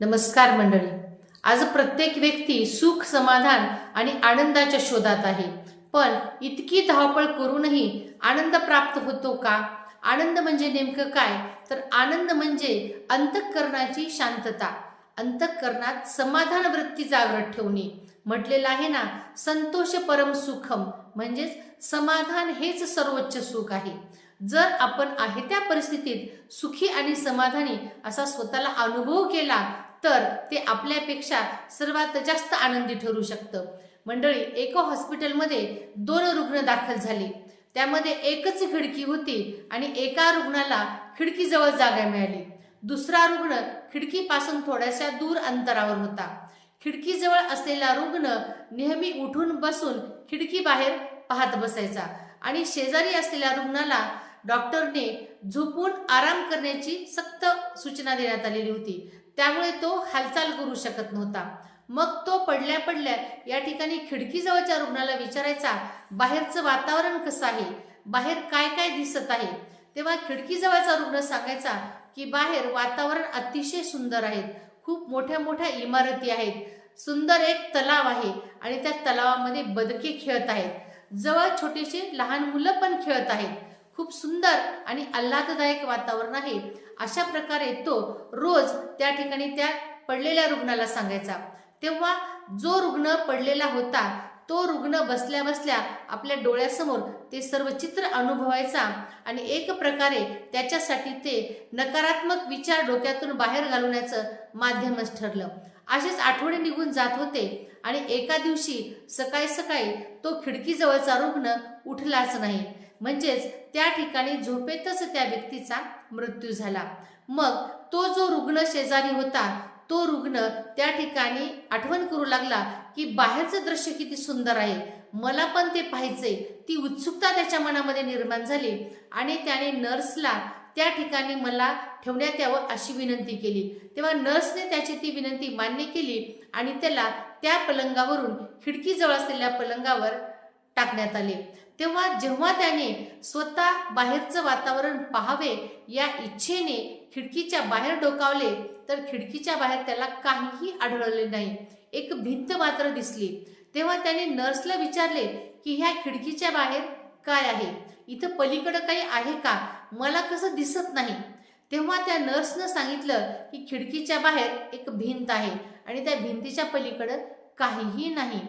नमस्कार मंडळी. आज प्रत्येक व्यक्ती सुख समाधान आणि आनंदाच्या शोधात आहे. पण इतकी धावपळ करूनही आनंद प्राप्त होतो का? आनंद म्हणजे नेमकं काय? तर आनंद म्हणजे अंतःकरणाची शांतता. अंतःकरणात समाधान वृत्ती जागृत ठेवणे. म्हटलेलं आहे ना संतोष परम सुखम म्हणजेच समाधान हेच सर्वोच्च सुख आहे. जर आपण आहे त्या परिस्थितीत सुखी आणि समाधानी असा स्वतःला अनुभव केला तर ते आपल्यापेक्षा सर्वात जास्त आनंदी ठरू शकतं. मंडळी एका हॉस्पिटलमध्ये दोन रुग्ण दाखल झाले. त्यामध्ये एकच खिडकी होती आणि एका रुग्णाला खिडकीजवळ जागा मिळाली. दुसरा रुग्ण खिडकीपासून थोड्याशा दूर अंतरावर होता. खिडकीजवळ असलेला रुग्ण नेहमी उठून बसून खिडकी बाहेर पाहत बसायचा आणि शेजारी असलेल्या रुग्णाला डॉक्टरने झोपून आराम करण्याची सक्त सूचना देण्यात आलेली होती. त्यामुळे तो हालचाल करू शकत नव्हता. मग तो पडल्या पडल्या या ठिकाणी खिडकीजवळच्या रुग्णाला विचारायचा बाहेरचं वातावरण कसं आहे? बाहेर काय काय दिसत आहे? तेव्हा खिडकीजवळचा रुग्ण सांगायचा की बाहेर वातावरण अतिशय सुंदर आहे. खूप मोठ्या मोठ्या इमारती आहेत. सुंदर एक तलाव आहे आणि त्या तलावामध्ये बदके खेळत आहेत. जवळ छोटेसे लहान मुलं पण खेळत आहेत. खूप सुंदर आणि आल्हाददायक वातावरण आहे. अशा प्रकारे तो रोज त्या ठिकाणी त्या पडलेल्या रुग्णाला सांगायचा. तेव्हा जो रुग्ण पडलेला होता तो रुग्ण बसल्या बसल्या आपल्या डोळ्यासमोर ते सर्व चित्र अनुभवायचा आणि एक प्रकारे त्याच्यासाठी ते नकारात्मक विचार डोक्यातून बाहेर घालवण्याचं माध्यमच ठरलं. असेच आठवडे निघून जात होते. आणि एका दिवशी सकाळी सकाळी तो खिडकीजवळचा रुग्ण उठलाच नाही. म्हणजेच त्या ठिकाणी झोपेतच त्या व्यक्तीचा मृत्यू झाला. मग तो जो रुग्ण शेजारी होता तो रुग्ण त्या ठिकाणी आठवण करू लागला की बाहेरचं दृश्य किती सुंदर आहे. मला पण ते पाहायचंय. ती उत्सुकता त्याच्या मनामध्ये निर्माण झाली आणि त्याने नर्सला त्या ठिकाणी मला ठेवण्यात यावं अशी विनंती केली. तेव्हा नर्सने त्याची ती विनंती मान्य केली आणि त्याला त्या पलंगावरून खिडकीजवळ असलेल्या पलंगावर टाकण्यात आले. तेव्हा जेव्हा त्याने स्वतः बाहेरचं वातावरण पाहावे या इच्छेने खिडकीच्या बाहेर डोकावले तर खिडकीच्या बाहेर त्याला काहीही आढळले नाही. एक भिंत मात्र दिसली. तेव्हा त्याने नर्सला विचारले की ह्या खिडकीच्या बाहेर काय आहे? इथं पलीकडं काही आहे का? मला कसं दिसत नाही. तेव्हा त्या नर्सनं सांगितलं की खिडकीच्या बाहेर एक भिंत आहे आणि त्या भिंतीच्या पलीकडं काहीही नाही.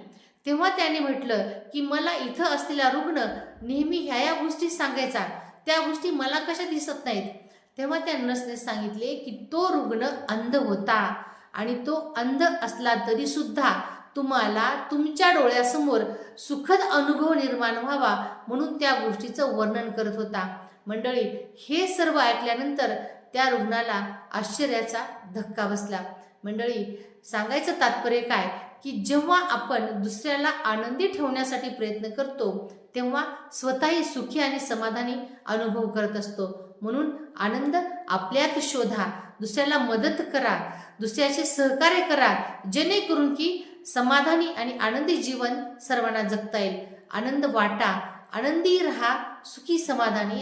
तेव्हा त्याने म्हटलं की मला इथं असलेला रुग्ण नेहमी ह्या या गोष्टी सांगायचा. त्या गोष्टी मला कशा दिसत नाहीत? तेव्हा त्या नर्सने सांगितले की तो रुग्ण अंध होता आणि तो अंध असला तरी सुद्धा तुम्हाला तुमच्या डोळ्यासमोर सुखद अनुभव निर्माण व्हावा म्हणून त्या गोष्टीचं वर्णन करत होता. मंडळी हे सर्व ऐकल्यानंतर त्या रुग्णाला आश्चर्याचा धक्का बसला. मंडळी सांगायचं तात्पर्य काय? की जेव्हा आपण दुसऱ्याला आनंदी ठेवण्यासाठी प्रयत्न करतो तेव्हा स्वतःही सुखी आणि समाधानी अनुभव करत असतो. म्हणून आनंद आपल्यात शोधा. दुसऱ्याला मदत करा. दुसऱ्याचे सहकार्य करा. जेणेकरून की समाधानी आणि आनंदी जीवन सर्वांना जगता येईल. आनंद वाटा. आनंदी राहा. सुखी समाधानी